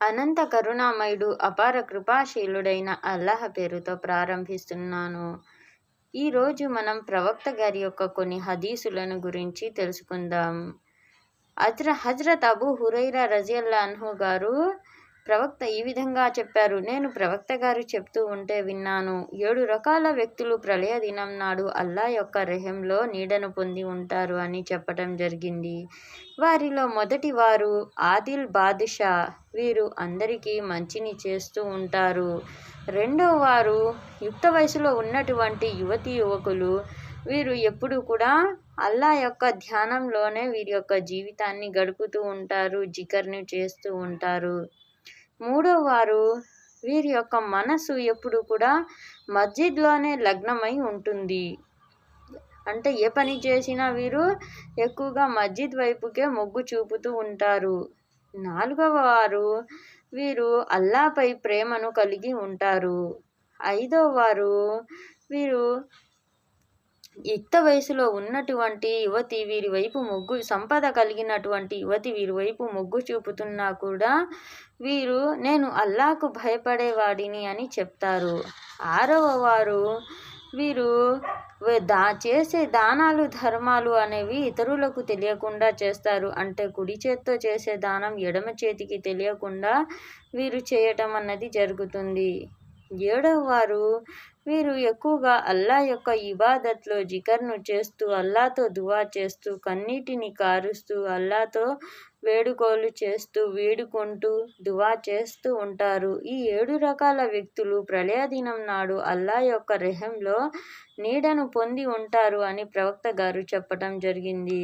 అనంత కరుణామయుడు అపార కృపాశీలుడైన అల్లాహ్ పేరుతో ప్రారంభిస్తున్నాను. ఈరోజు మనం ప్రవక్త గారి యొక్క కొన్ని హదీసులను గురించి తెలుసుకుందాం. హజ్ర హజ్రత్ అబూ హురైరా రజియల్లా అన్హు గారు ప్రవక్త ఈ విధంగా చెప్పారు. నేను ప్రవక్త గారు చెప్తూ ఉంటే విన్నాను. ఏడు రకాల వ్యక్తులు ప్రళయ దినం నాడు అల్లా యొక్క రెహంలో నీడను పొంది ఉంటారు అని చెప్పటం జరిగింది. వారిలో మొదటి వారు ఆదిల్ బాదుషా. వీరు అందరికీ మంచిని చేస్తూ ఉంటారు. రెండో వారు యుక్త వయసులో ఉన్నటువంటి యువతి యువకులు. వీరు ఎప్పుడు కూడా అల్లా యొక్క ధ్యానంలోనే వీరి యొక్క జీవితాన్ని గడుపుతూ ఉంటారు జికర్ని చేస్తూ ఉంటారు. మూడో వారు వీరి యొక్క మనసు ఎప్పుడు కూడా మస్జిద్లోనే లగ్నమై ఉంటుంది. అంటే ఏ పని చేసినా వీరు ఎక్కువగా మస్జిద్ వైపుకే మొగ్గు చూపుతూ ఉంటారు. నాలుగవ వారు వీరు అల్లాపై ప్రేమను కలిగి ఉంటారు. ఐదో వారు వీరు యుక్త వయసులో ఉన్నటువంటి యువతి వీరి వైపు మొగ్గు సంపద కలిగినటువంటి యువతి వీరి వైపు మొగ్గు చూపుతున్నా కూడా వీరు నేను అల్లాకు భయపడేవాడిని అని చెప్తారు. ఆరవ వారు వీరు దా చేసే దానాలు ధర్మాలు అనేవి ఇతరులకు తెలియకుండా చేస్తారు. అంటే కుడి చేత్తో చేసే దానం ఎడమ చేతికి తెలియకుండా వీరు చేయటం అన్నది జరుగుతుంది. ఏడవ వారు వీరు ఎక్కువగా అల్లా యొక్క ఇబాదత్లో జికర్ను చేస్తూ అల్లాతో దువా చేస్తూ కన్నీటిని కారుస్తూ అల్లాతో వేడుకోలు చేస్తూ వేడుకుంటూ దువా చేస్తూ ఉంటారు. ఈ ఏడు రకాల వ్యక్తులు ప్రళయ దినం నాడు అల్లా యొక్క రెహంలో నీడను పొంది ఉంటారు అని ప్రవక్త గారు చెప్పటం జరిగింది.